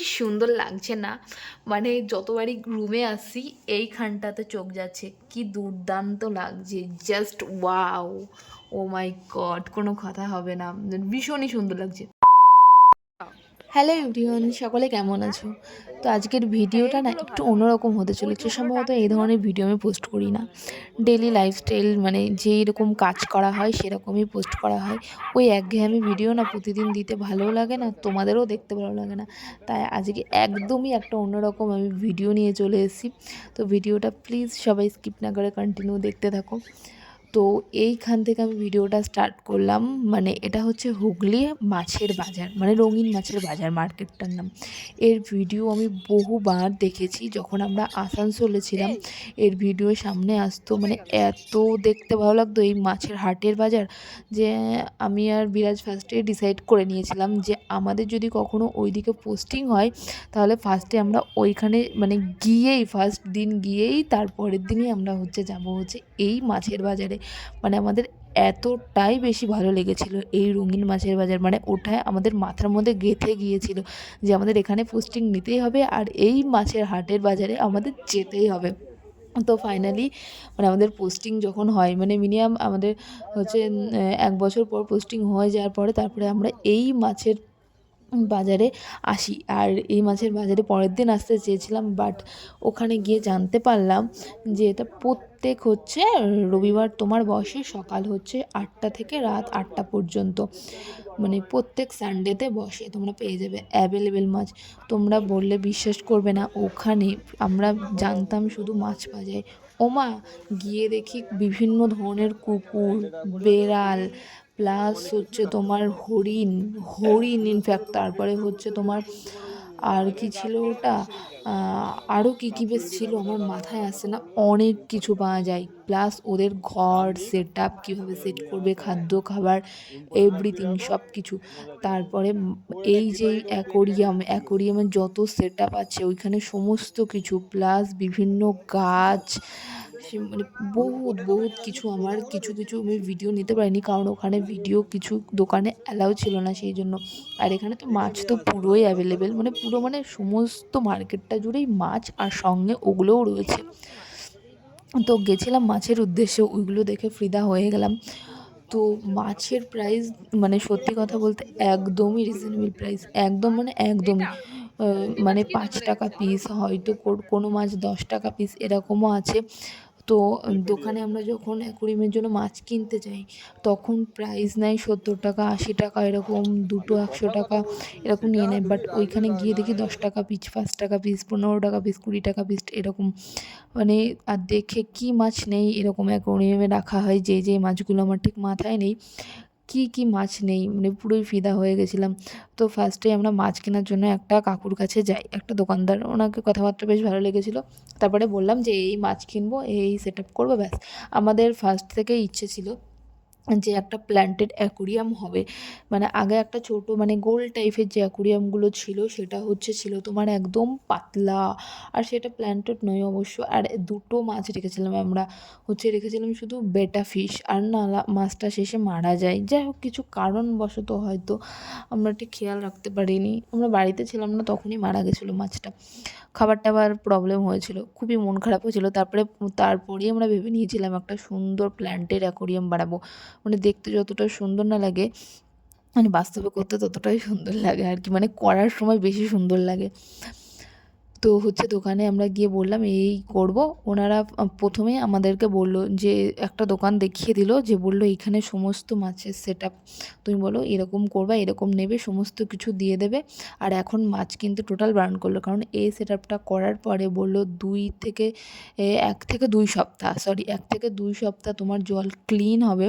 কি সুন্দর লাগছে না। মানে যতবারই রুমে আসি, এইখানটাতে চোখ যাচ্ছে, কি দুর্দান্ত লাগছে just wow oh my god কোনো কথা হবে না, ভীষণই সুন্দর লাগছে। হ্যালো এভরিওয়ান সকলে কেমন আছো? তো আজকের ভিডিওটা না একটু অন্যরকম হতে চলেছে। সম্ভবত এই ধরনের ভিডিও আমি পোস্ট করি না। ডেলি লাইফস্টাইল মানে যেই রকম কাজ করা হয়, সেরকমই পোস্ট করা হয়। ওই একঘেয়েমি ভিডিও না প্রতিদিন দিতে ভালোও লাগে না, তোমাদেরও দেখতে ভালো লাগে না। তাই আজকে একদমই একটা অন্যরকম আমি ভিডিও নিয়ে চলে এসেছি। তো ভিডিওটা প্লিজ সবাই স্কিপ না করে কন্টিনিউ দেখতে থাকো। তো এইখান থেকে আমি ভিডিওটা স্টার্ট করলাম। মানে এটা হচ্ছে হুগলি মাছের বাজার মানে রঙিন মাছের বাজার মার্কেটটার নাম। এর ভিডিও আমি বহুবার দেখেছি। যখন আমরা আসানসোলে ছিলাম, এর ভিডিও সামনে আসতো। মানে এত দেখতে ভালো লাগতো এই মাছের হাটের বাজার যে আমি আর বিরাজ ফার্স্টে ডিসাইড করে নিয়েছিলাম যে আমাদের যদি কখনো ওইদিকে পোস্টিং হয়, তাহলে ফার্স্টে আমরা ওইখানে মানে গিয়েই ফার্স্ট দিন গিয়েই, তারপরের দিনই আমরা হচ্ছে যাব হচ্ছে এই মাছের বাজারে। মানে আমাদের এতটাই বেশি ভালো লেগেছিল এই রঙিন মাছের বাজার। মানে ওটায় আমাদের মাথার মধ্যে গেঁথে গিয়েছিল যে আমাদের এখানে পোস্টিং নিতেই হবে আর এই মাছের হাটের বাজারে আমাদের যেতেই হবে। তো ফাইনালি মানে আমাদের পোস্টিং যখন হয় মানে মিনিমাম আমাদের হচ্ছে এক বছর পর পোস্টিং হয়ে যাওয়ার পরে তারপরে আমরা এই মাছের বাজারে আসি। আর এই মাছের বাজারে পরের দিন আসতে চেয়েছিলাম বাট ওখানে গিয়ে জানতে পারলাম যে এটা প্রত্যেক হচ্ছে রবিবার তোমার বসে সকাল হচ্ছে আটটা থেকে রাত আটটা পর্যন্ত। মানে প্রত্যেক সানডেতে বসে তোমরা পেয়ে যাবে অ্যাভেলেবেল মাছ। তোমরা বললে বিশ্বাস করবে না, ওখানে আমরা জানতাম শুধু মাছ পাওয়া যায়। ওমা গিয়ে দেখি বিভিন্ন ধরনের কুকুর, বেড়াল প্লাস হচ্ছে তোমার হরিণ হরিণ ইনফ্যাক্ট তারপরে হচ্ছে তোমার আর কি ছিল ওটা? আরও কী কী বেশ ছিল আমার মাথায় আসছে না। অনেক কিছু পাওয়া যায়। প্লাস ওদের ঘর সেট আপ কীভাবে সেট করবে, খাদ্য, খাবার এভরিথিং সব কিছু তারপরে এই যে অ্যাকোরিয়াম অ্যাকোরিয়ামের যত সেট আপ আছে, ওইখানে সমস্ত কিছু। প্লাস বিভিন্ন গাছ মানে বহুত বহুত কিছু আমার কিছু কিছু আমি ভিডিও নিতে পারিনি কারণ ওখানে ভিডিও কিছু দোকানে অ্যালাউ ছিল না সেই জন্য আর এখানে তো মাছ তো পুরোই অ্যাভেলেবেল মানে পুরো মানে সমস্ত মার্কেটটা জুড়েই মাছ আর সঙ্গে ওগুলোও রয়েছে। তো গেছিলাম মাছের উদ্দেশ্যে, ওইগুলো দেখে ফ্রিদা হয়ে গেলাম। তো মাছের প্রাইস মানে সত্যি কথা বলতে একদমই রিজনেবল প্রাইস একদম মানে একদমই মানে পাঁচ টাকা পিস হয়তো কোনো মাছ দশ টাকা পিস এরকমও আছে। তো দোকানে আমরা যখন অ্যাকুরিয়ামের জন্য মাছ কিনতে যাই তখন প্রাইস নেয় সত্তর টাকা আশি টাকা এরকম দুটো একশো টাকা এরকম নিয়ে নেয়। বাট ওইখানে গিয়ে দেখি দশ টাকা পিস পাঁচ টাকা পিস পনেরো টাকা পিস কুড়ি টাকা পিস এরকম। মানে আর দেখে কী মাছ নেই এরকম অ্যাকোরিয়ামে রাখা হয় যে যে মাছগুলো আমার ঠিক মাথায় নেই। কী, কি মাছ নেই? মানে পুরোই ফিদা হয়ে গেছিলাম। তো ফার্স্টে আমরা মাছ কেনার জন্য একটা কাকুর কাছে যাই, একটা দোকানদার। ওনাকে কথাবার্তা বেশ ভালো লেগেছিলো। তারপরে বললাম যে, এই মাছ কিনবো, এই সেট আপ করব, ব্যাস। আমাদের ফার্স্ট থেকে ইচ্ছে ছিল যে একটা প্ল্যান্টেড অ্যাকুরিয়াম হবে। মানে আগে একটা ছোট মানে গোল টাইপের যে অ্যাকুরিয়ামগুলো ছিল, সেটা হচ্ছে ছিল তোমার একদম পাতলা। আর সেটা প্ল্যান্টেড নয় অবশ্য। আর দুটো মাছ রেখেছিলাম আমরা। হচ্ছে রেখেছিলাম শুধু বেটা ফিশ আর না মাছটা শেষে মারা যায়। যাই হোক, কিছু কারণবশত হয়তো আমরা ঠিক খেয়াল রাখতে পারিনি। আমরা বাড়িতে ছিলাম না, তখনই মারা গেছিল মাছটা। খাবার টাবার প্রবলেম হয়েছিল। খুবই মন খারাপ হয়েছিল। তারপরে, তারপরেই আমরা ভেবে নিয়েছিলাম একটা সুন্দর প্ল্যান্টের অ্যাকোরিয়াম বানাবো। মানে দেখতে যতটা সুন্দর না লাগে মানে বাস্তবে করতে ততটাই সুন্দর লাগে আর কি মানে করার সময় বেশি সুন্দর লাগে। তো হচ্ছে দোকানে আমরা গিয়ে বললাম, এই করব। ওনারা প্রথমেই আমাদেরকে বলল যে, একটা দোকান দেখিয়ে দিল যে, বলল, এখানে সমস্ত মাছের সেট তুমি বলো, এরকম করবা, এরকম নেবে, সমস্ত কিছু দিয়ে দেবে। আর এখন মাছ কিন্তু টোটাল বার্ন করল। কারণ এই সেট করার পরে বলল, দুই থেকে এক থেকে দুই সপ্তাহ সরি এক থেকে দুই সপ্তাহ তোমার জল ক্লিন হবে।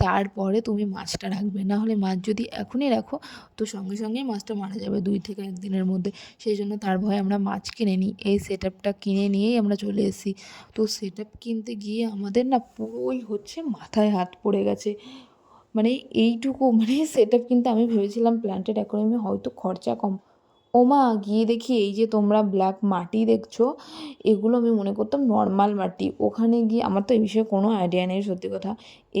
তারপরে তুমি মাছটা রাখবে। না হলে মাছ যদি এখনই রাখো, তো সঙ্গে সঙ্গেই মাছটা মারা যাবে দুই থেকে এক দিনের মধ্যে। সেই জন্য তার ভয়ে আমরা মাছ কিনে নিই। এই সেট আপটা কিনে নিয়েই আমরা চলে এসেছি। তো সেট আপ কিনতে গিয়ে আমাদের না পুরোই হচ্ছে মাথায় হাত পড়ে গেছে। মানে এইটুকু মানে সেট আপ কিনতে আমি ভেবেছিলাম প্ল্যান্টেড অ্যাকোয়ারিয়ামে হয়তো খরচা কম। ও মা গিয়ে দেখি এই যে তোমরা ব্ল্যাক মাটি দেখছ, এগুলো আমি মনে করতাম নর্মাল মাটি। ওখানে গিয়ে আমার তো এই বিষয়ে কোনো আইডিয়া নেই, সত্যি কথা।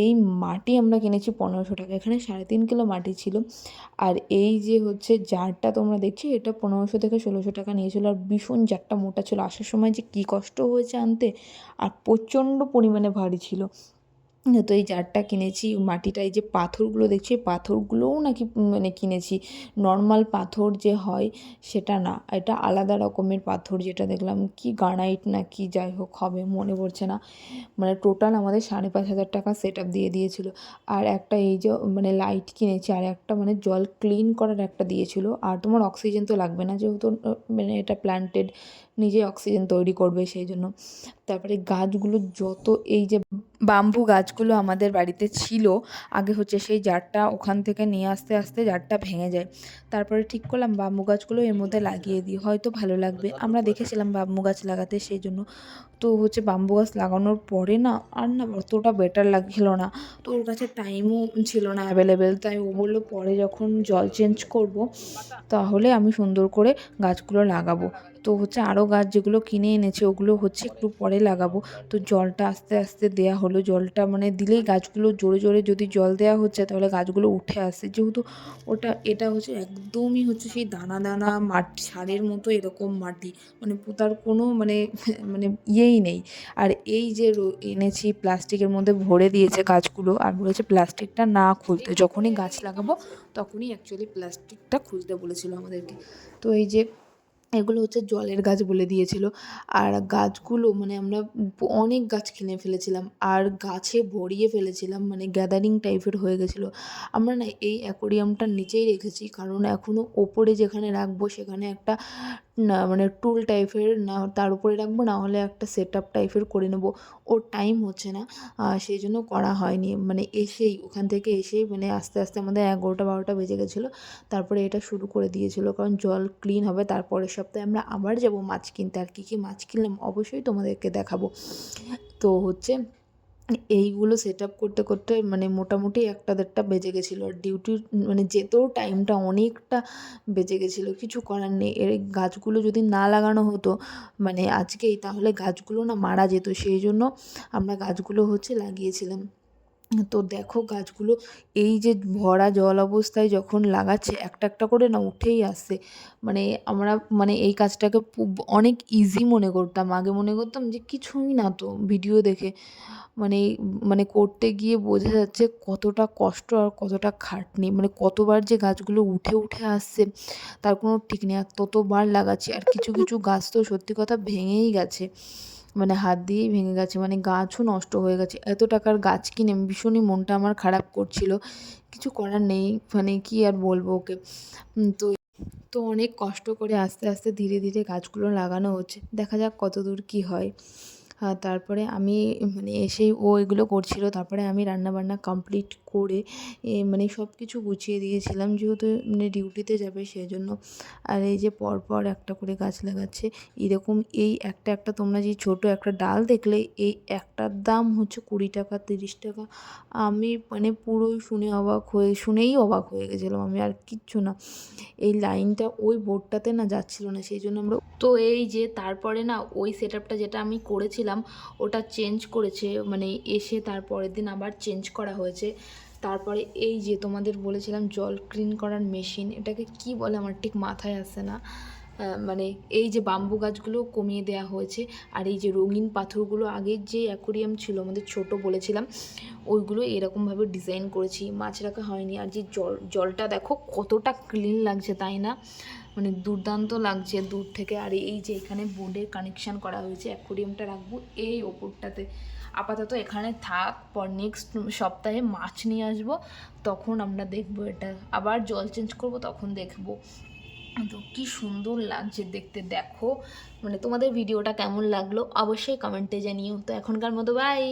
এই মাটি আমরা কিনেছি পনেরোশো টাকা, এখানে সাড়ে তিন কিলো মাটি ছিল। আর এই যে হচ্ছে জারটা তোমরা দেখছি, এটা পনেরোশো থেকে ষোলোশো টাকা নিয়েছিল। আর ভীষণ জারটা মোটা ছিল। আসার সময় যে কী কষ্ট হয়েছে আনতে, আর প্রচণ্ড পরিমাণে ভারী ছিল। তো এই জারটা কিনেছি, মাটিটা এই যে পাথরগুলো দেখছি পাথরগুলোও নাকি মানে কিনেছি। নর্মাল পাথর যে হয়, সেটা না, এটা আলাদা রকমের পাথর যেটা দেখলাম, কি গানাইট না কি, যাই হোক, হবে, মনে পড়ছে না। মানে টোটাল আমাদের সাড়ে পাঁচ হাজার টাকা সেট দিয়ে দিয়েছিল। আর একটা এই যে মানে লাইট কিনেছি, আর একটা মানে জল ক্লিন করার একটা দিয়েছিল। আর তোমার অক্সিজেন তো লাগবে না, যেহেতু মানে এটা প্ল্যান্টেড নিজে অক্সিজেন তৈরি করবে সেই জন্য তারপরে গাছগুলো যত এই যে বাম্বু গাছগুলো আমাদের বাড়িতে ছিল, আগে হচ্ছে সেই জারটা ওখান থেকে নিয়ে আসতে আসতে জারটা ভেঙে যায়। তারপরে ঠিক করলাম বাম্বু গাছগুলো এর মধ্যে লাগিয়ে দিই, হয়তো ভালো লাগবে। আমরা দেখেছিলাম বাম্বু গাছ লাগাতে সেই জন্য তো হচ্ছে বাম্বু গাছ লাগানোর পরে না, আর না অতটা বেটার লাগছিল না। তো ওর কাছে টাইমও ছিল না অ্যাভেলেবেল তাই ও বলল পরে যখন জল চেঞ্জ করব, তাহলে আমি সুন্দর করে গাছগুলো লাগাবো। তো হচ্ছে আরও গাছ যেগুলো কিনে এনেছে, ওগুলো হচ্ছে একটু পরে লাগাবো। তো জলটা আস্তে আস্তে দেয়া হলো, জলটা মানে দিলেই গাছগুলো জোরে জোরে যদি জল দেওয়া হচ্ছে, তাহলে গাছগুলো উঠে আসছে যেহেতু ওটা, এটা হচ্ছে একদমই হচ্ছে সেই দানা দানা মাটি সারের মতো এরকম মাটি মানে পোতার কোনো মানে মানে ইয়েই নেই। আর এই যে এনেছি প্লাস্টিকের মধ্যে ভরে দিয়েছে গাছগুলো আর বলেছে প্লাস্টিকটা না খুলতে। যখনই গাছ লাগাবো তখনই অ্যাকচুয়ালি প্লাস্টিকটা খুলতে বলেছিল আমাদেরকে। তো এই যে এগুলো হচ্ছে জলের গাছ বলে দিয়েছিল। আর গাছগুলো মানে আমরা অনেক গাছ কিনে ফেলেছিলাম আর গাছে ভরিয়ে ফেলেছিলাম মানে গ্যাদারিং টাইপের হয়ে গেছিল। আমরা না এই অ্যাকোরিয়ামটার নিচেই রেখেছি, কারণ এখনও ওপরে যেখানে রাখব সেখানে একটা না মানে টুল টাইপের না, তার উপরে রাখব, না হলে একটা সেট আপ টাইপের করে নেব। ওর টাইম হচ্ছে না সেই জন্য করা হয়নি। মানে এসেই, ওখান থেকে এসেই মানে আস্তে আস্তে আমাদের এগারোটা, বারোটা বেজে গেছিল। তারপরে এটা শুরু করে দিয়েছিল, কারণ জল ক্লিন হবে। তারপরের সপ্তাহে আমরা আবার যাব মাছ কিনতে। আর কী কী মাছ কিনলাম, অবশ্যই তোমাদেরকে দেখাবো। তো হচ্ছে এইগুলো সেট আপ করতে করতে মানে মোটামুটি একটা দেড়টা বেজে গেছিল। আর ডিউটির মানে যেতেও টাইমটা অনেকটা বেজে গেছিল। কিছু করার নেই। এর গাছগুলো যদি না লাগানো হতো মানে আজকেই, তাহলে গাছগুলো না মারা যেত। সেই জন্য আমরা গাছগুলো হচ্ছে লাগিয়েছিলাম। তো দেখো গাছগুলো এই যে ভরা জল অবস্থায় যখন লাগাচ্ছে, একটা একটা করে না উঠেই আসছে মানে আমরা মানে এই কাজটাকে অনেক ইজি মনে করতাম। আগে মনে করতাম যে কিছুই না তো ভিডিও দেখে। মানে মানে করতে গিয়ে বোঝা যাচ্ছে কতটা কষ্ট আর কতটা খাটনি। মানে কতবার যে গাছগুলো উঠে উঠে আসছে, তার কোনো ঠিক নেই। আর ততবার লাগাচ্ছি। আর কিছু কিছু গাছ তো সত্যি কথা ভেঙেই গেছে। মানে হাত দিয়েই ভেঙে গেছে মানে গাছও নষ্ট হয়ে গেছে। এত টাকার গাছ কিনে ভীষণই মনটা আমার খারাপ করছিল। কিছু করার নেই মানে কি আর বলব ওকে? তো তো অনেক কষ্ট করে আস্তে আস্তে ধীরে ধীরে গাছগুলো লাগানো হচ্ছে। দেখা যাক কত দূর কী হয়। তারপরে আমি মানে এসেই ও এগুলো করছিল, তারপরে আমি রান্নাবান্না কমপ্লিট করে মানে সব কিছু গুছিয়ে দিয়েছিলাম। যেহেতু মানে ডিউটিতে যাবে সেই জন্য আর এই যে পরপর একটা করে গাছ লাগাচ্ছে, এরকম এই একটা একটা তোমরা যে ছোট একটা ডাল দেখলে, এই একটার দাম হচ্ছে কুড়ি টাকা, তিরিশ টাকা। আমি মানে পুরোই শুনে অবাক হয়ে, শুনেই অবাক হয়ে গেছিলাম আমি, আর কিচ্ছু না। এই লাইনটা ওই বোর্ডটাতে না যাচ্ছিল না, সেই জন্য আমরা তো এই যে তারপরে না ওই সেট যেটা আমি করেছিলাম, ওটা চেঞ্জ করেছে মানে এসে তারপরের দিন আবার চেঞ্জ করা হয়েছে। তারপরে এই যে তোমাদের বলেছিলাম জল ক্লিন করার মেশিন এটাকে কি বলে আমার ঠিক মাথায় আসে না। মানে এই যে বাম্বু গাছগুলো কমিয়ে দেওয়া হয়েছে, আর এই যে রঙিন পাথরগুলো আগের যে অ্যাকোরিয়াম ছিল, আমাদের ছোট বলেছিলাম, ওইগুলো এরকমভাবে ডিজাইন করেছি, মাছ রাখা হয়নি। আর যে জল, জলটা দেখো কতটা ক্লিন লাগছে, তাই না? মানে দুর্দান্ত লাগছে দূর থেকে। আর এই যে এখানে বোর্ডের কানেকশান করা হয়েছে অ্যাকোরিয়ামটা রাখব এই ওপরটাতে। আপাতত এখানে থাক, পর নেক্সট সপ্তাহে মাছ নিয়ে আসব, তখন আমরা দেখব এটা। আবার জল চেঞ্জ করব, তখন দেখব। তো কি সুন্দর লাগছে দেখতে, দেখো। মানে তোমাদের ভিডিওটা কেমন লাগল, অবশ্যই কমেন্টে জানিও। তো এখনকার মতো বাই